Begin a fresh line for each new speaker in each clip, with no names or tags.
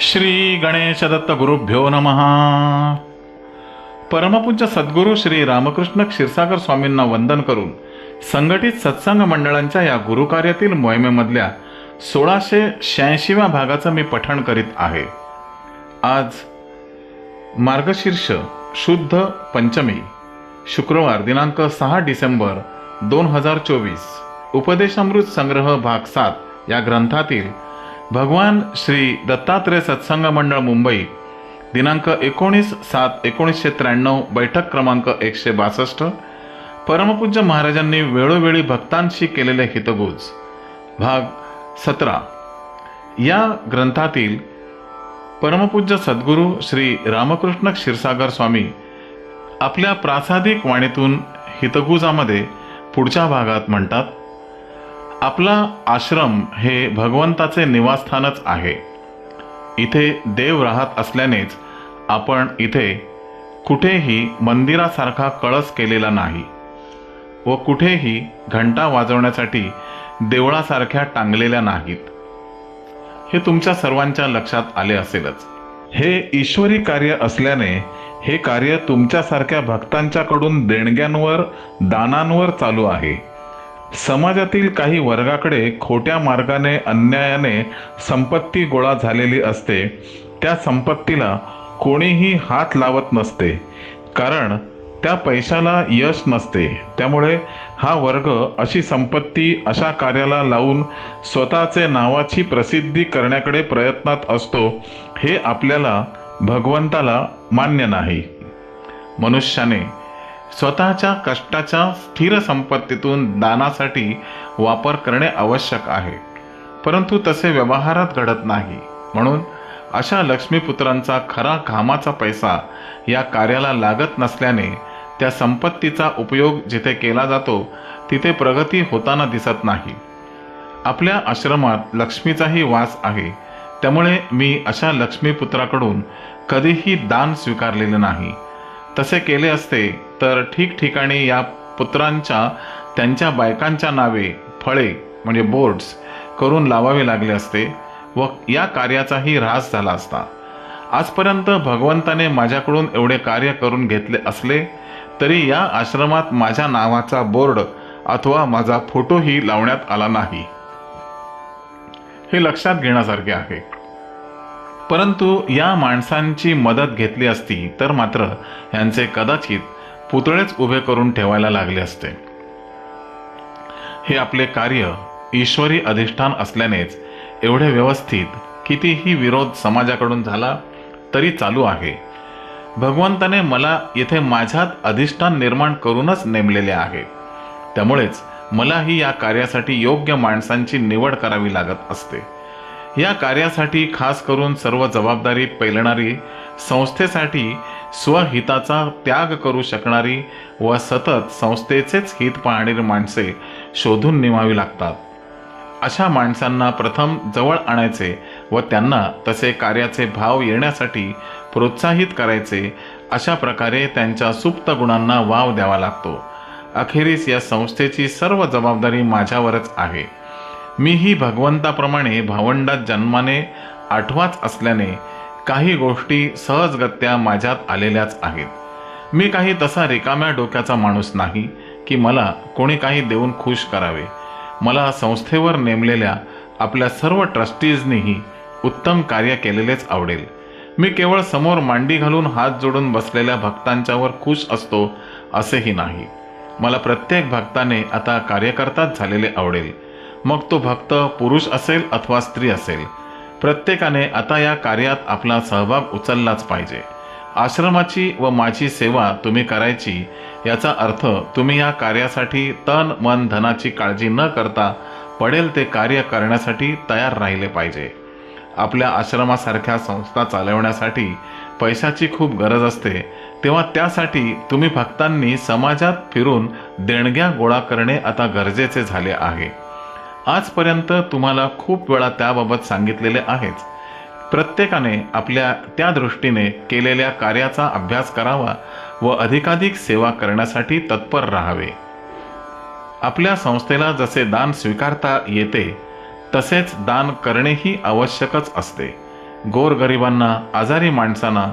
श्री गणेश दत्त गुरुभ्यो नमहा परमपूज्य सद्गुरू श्री रामकृष्ण क्षीरसागर स्वामींना वंदन करून संघटित सत्संग मंडळांच्या या गुरुकार्यातील मोहिमेमधल्या सोळाशे शहाऐंशीव्या भागाचं मी पठण करीत आहे. आज मार्गशीर्ष शुद्ध पंचमी शुक्रवार दिनांक सहा डिसेंबर दोन हजार चोवीस उपदेशामृत संग्रह भाग सात या ग्रंथातील भगवान श्री दत्तात्रय सत्संग मंडळ मुंबई दिनांक एकोणीस सात एकोणीसशे त्र्याण्णव बैठक क्रमांक एकशे बासष्ट. परमपूज्य महाराजांनी वेळोवेळी भक्तांशी केलेले हितगुज. भाग सतरा. या ग्रंथातील परमपूज्य सद्गुरू श्री रामकृष्ण क्षीरसागर स्वामी आपल्या प्रासादिक वाणीतून हितगुजामध्ये पुढच्या भागात म्हणतात आपला आश्रम हे भगवंताचे निवासस्थानच आहे. इथे देव राहत असल्यानेच आपण इथे कुठेही मंदिरासारखा कळस केलेला नाही व कुठेही घंटा वाजवण्यासाठी देवळासारख्या टांगलेल्या नाहीत. हे तुमच्या सर्वांच्या लक्षात आले असेलच. हे ईश्वरी कार्य असल्याने हे कार्य तुमच्यासारख्या भक्तांच्याकडून देणग्यांवर दानांवर चालू आहे. समाजातील काही वर्गाकडे खोट्या मार्गाने अन्यायाने संपत्ती गोळा झालेली असते. त्या संपत्तीला कोणीही हात लावत नसते. कारण त्या पैशाला यश नसते. त्यामुळे हा वर्ग अशी संपत्ती अशा कार्याला लावून स्वतःचे नावाची प्रसिद्धी करण्याकडे प्रयत्नात असतो हे आपल्याला भगवंताला मान्य नाही. मनुष्याने स्वतःच्या कष्टाच्या स्थिर संपत्तीतून दानासाठी वापर करणे आवश्यक आहे. परंतु तसे व्यवहारात घडत नाही. म्हणून अशा लक्ष्मीपुत्रांचा खरा घामाचा पैसा या कार्याला लागत नसल्याने त्या संपत्तीचा उपयोग जिथे केला जातो तिथे प्रगती होताना दिसत नाही. आपल्या आश्रमात लक्ष्मीचाही वास आहे. त्यामुळे मी अशा लक्ष्मीपुत्राकडून कधीही दान स्वीकारलेले नाही. तसे केले असते तर ठिकठिकाणी या पुत्रांच्या त्यांच्या बायकांच्या नावे फळे म्हणजे बोर्ड्स करून लावावे लागले असते व या कार्याचाही ऱ्हास झाला असता. आजपर्यंत भगवंताने माझ्याकडून एवढे कार्य करून घेतले असले तरी या आश्रमात माझ्या नावाचा बोर्ड अथवा माझा फोटोही लावण्यात आला नाही. हे लक्षात घेण्यासारखे आहे. परंतु या माणसांची मदत घेतली असती तर मात्र यांचे कदाचित पुतळेच उभे करून ठेवायला लागले असते. हे आपले कार्य ईश्वरी अधिष्ठान असल्यानेच एवढे व्यवस्थित कितीही विरोध समाजाकडून झाला तरी चालू आहे. भगवंताने मला येथे माझ्यात अधिष्ठान निर्माण करूनच नेमलेले आहे. त्यामुळेच मलाही या कार्यासाठी योग्य माणसांची निवड करावी लागत असते. या कार्यासाठी खास करून सर्व जबाबदारी पेलणारी संस्थेसाठी स्वहिताचा त्याग करू शकणारी व सतत संस्थेचेच हित पाहणारी माणसे शोधून नेमावी लागतात. अशा माणसांना प्रथम जवळ आणायचे व त्यांना तसे कार्याचे भाव येण्यासाठी प्रोत्साहित करायचे अशा प्रकारे त्यांच्या सुप्त गुणांना वाव द्यावा लागतो. अखेरीस या संस्थेची सर्व जबाबदारी माझ्यावरच आहे. मीही भगवंताप्रमाणे भावंडात जन्माने आठवाच असल्याने काही गोष्टी सहजगत्या माझ्यात आलेल्याच आहेत. मी काही तसा रिकाम्या डोक्याचा माणूस नाही की मला कोणी काही देऊन खुश करावे. मला संस्थेवर नेमलेल्या आपल्या सर्व ट्रस्टीजनीही उत्तम कार्य केलेलेच आवडेल. मी केवळ समोर मांडी घालून हात जोडून बसलेल्या भक्तांच्यावर खुश असतो असेही नाही. मला प्रत्येक भक्ताने आता कार्यकर्ताच झालेले आवडेल. मग तो भक्त पुरुष असेल अथवा स्त्री असेल. प्रत्येकाने आता या कार्यात आपला सहभाग उचललाच पाहिजे. आश्रमाची व माझी सेवा तुम्ही करायची याचा अर्थ तुम्ही या कार्यासाठी तन मन धनाची काळजी न करता पडेल ते कार्य करण्यासाठी तयार राहिले पाहिजे. आपल्या आश्रमासारख्या संस्था चालवण्यासाठी पैशाची खूप गरज असते तेव्हा त्यासाठी तुम्ही भक्तांनी समाजात फिरून देणग्या गोळा करणे आता गरजेचे झाले आहे. आजपर्यंत तुम्हाला खूप वेळा त्याबाबत सांगितलेले आहेच. प्रत्येकाने आपल्या त्या दृष्टीने केलेल्या कार्याचा अभ्यास करावा व अधिकाधिक सेवा करण्यासाठी तत्पर राहावे. आपल्या संस्थेला जसे दान स्वीकारता येते तसेच दान करणेही आवश्यकच असते. गोरगरिबांना आजारी माणसांना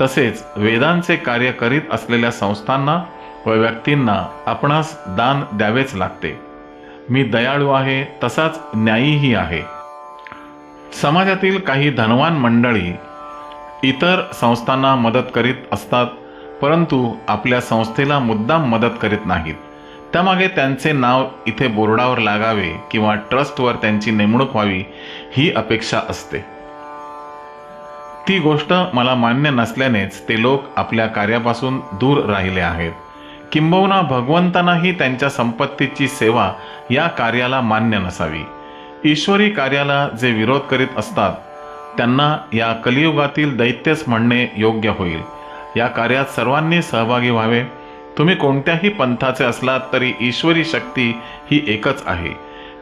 तसेच वेदांचे कार्य करीत असलेल्या संस्थांना व व्यक्तींना आपणास दान द्यावेच लागते. मी दयाळू आहे तसाच न्यायीही आहे. समाजातील काही धनवान मंडळी इतर संस्थांना मदत करीत असतात परंतु आपल्या संस्थेला मुद्दाम मदत करीत नाहीत. त्यामागे त्यांचे नाव इथे बोर्डावर लागावे किंवा ट्रस्टवर त्यांची नेमणूक व्हावी ही अपेक्षा असते. ती गोष्ट मला मान्य नसल्यानेच ते लोक आपल्या कार्यापासून दूर राहिले आहेत. किंबहुना भगवंतांनाही त्यांच्या संपत्तीची सेवा या कार्याला मान्य नसावी. ईश्वरी कार्याला जे विरोध करीत असतात त्यांना या कलियुगातील दैत्यच म्हणणे योग्य होईल. या कार्यात सर्वांनी सहभागी व्हावे. तुम्ही कोणत्याही पंथाचे असलात तरी ईश्वरी शक्ती ही एकच आहे.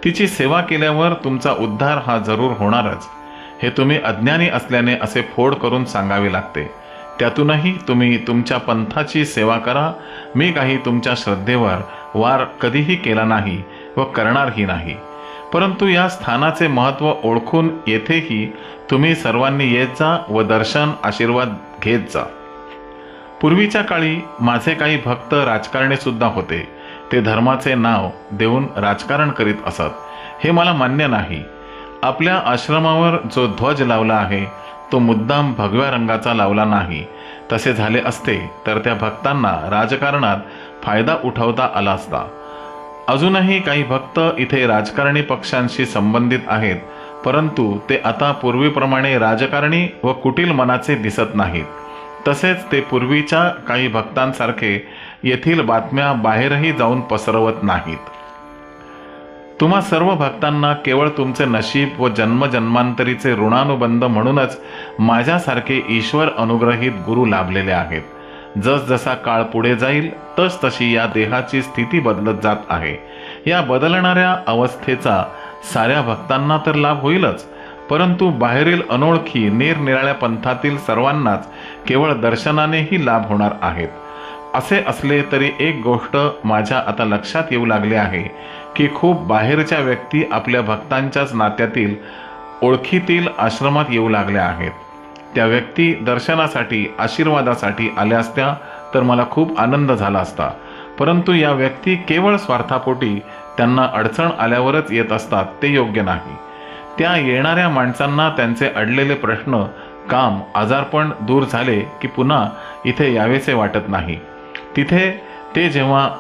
तिची सेवा केल्यावर तुमचा उद्धार हा जरूर होणारच. हे तुम्ही अज्ञानी असल्याने असे फोड करून सांगावे लागते. त्यातूनही तुम्ही तुमच्या पंथाची सेवा करा. मी काही तुमच्या श्रद्धेवर वार कधीही केला नाही व करणारही नाही. परंतु या स्थानाचे महत्त्व ओळखून येथेही तुम्ही सर्वांनी येत जा व दर्शन आशीर्वाद घेत जा. पूर्वीच्या काळी माझे काही भक्त राजकारणीसुद्धा होते. ते धर्माचे नाव देऊन राजकारण करीत असत. हे मला मान्य नाही. आपल्या आश्रमावर जो ध्वज लावला आहे तो मुद्दाम भगव्या रंगाचा लावला नाही. तसे झाले असते तर त्या भक्तांना राजकारणात फायदा उठवता आला असता. अजूनही काही भक्त इथे राजकारणी पक्षांशी संबंधित आहेत परंतु ते आता पूर्वीप्रमाणे राजकारणी व कुटील मनाचे दिसत नाहीत. तसेच ते पूर्वीच्या काही भक्तांसारखे येथील बातम्या बाहेरही जाऊन पसरवत नाहीत. तुम्हा सर्व भक्तांना केवळ तुमचे नशीब व जन्मजन्मांतरीचे ऋणानुबंध म्हणूनच माझ्यासारखे ईश्वर अनुग्रहित गुरु लाभलेले आहेत. जसजसा काळ पुढे जाईल तस तशी या देहाची स्थिती बदलत जात आहे. या बदलणाऱ्या अवस्थेचा साऱ्या भक्तांना तर लाभ होईलच परंतु बाहेरील अनोळखी निरनिराळ्या पंथातील सर्वांनाच केवळ दर्शनानेही लाभ होणार आहेत. असे असले तरी एक गोष्ट माझ्या आता लक्षात येऊ लागली आहे की खूप बाहेरच्या व्यक्ती आपल्या भक्तांच्याच नात्यातील ओळखीतील आश्रमात येऊ लागल्या आहेत. त्या व्यक्ती दर्शनासाठी आशीर्वादासाठी आल्या असत्या तर मला खूप आनंद झाला असता. परंतु या व्यक्ती केवळ स्वार्थापोटी त्यांना अडचण आल्यावरच येत असतात ते योग्य नाही. त्या येणाऱ्या माणसांना त्यांचे अडलेले प्रश्न काम आजारपण दूर झाले की पुन्हा इथे यावेसे वाटत नाही. तिथे ते जेव्हा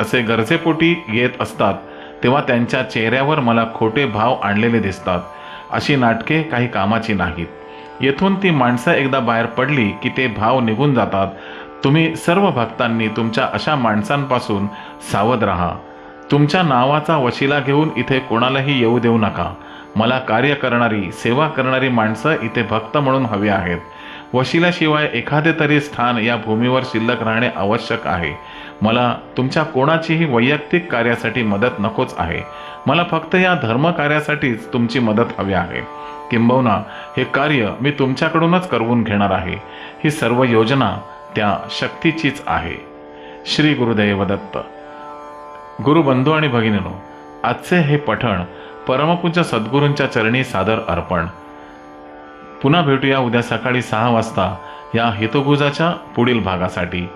असे गरजेपोटी येत असतात तेव्हा त्यांच्या चेहऱ्यावर मला खोटे भाव आणलेले दिसतात. अशी नाटके काही कामाची नाहीत. येथून ती माणसं एकदा बाहेर पडली की ते भाव निघून जातात. तुम्ही सर्व भक्तांनी तुमच्या अशा माणसांपासून सावध राहा. तुमच्या नावाचा वशिला घेऊन इथे कोणालाही येऊ देऊ नका. मला कार्य करणारी सेवा करणारी माणसं इथे भक्त म्हणून हवी आहेत. वशिल्याशिवाय एखादे तरी स्थान या भूमीवर शिल्लक राहणे आवश्यक आहे. मला तुमच्या कोणाचीही वैयक्तिक कार्यासाठी मदत नकोच आहे. मला फक्त या धर्म कार्यासाठीच तुमची मदत हवी आहे. किंबहुना हे कार्य मी तुमच्याकडूनच करवून घेणार आहे. ही सर्व योजना त्या शक्तीचीच आहे. श्री गुरुदेव दत्त. गुरुबंधू आणि भगिनीनो आजचे हे पठण परमपूज्य सद्गुरूंच्या चरणी सादर अर्पण. पुन्हा भेटूया उद्या सकाळी सहा वाजता या हितगुजाच्या पुढील भागासाठी.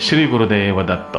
श्री गुरुदेव दत्त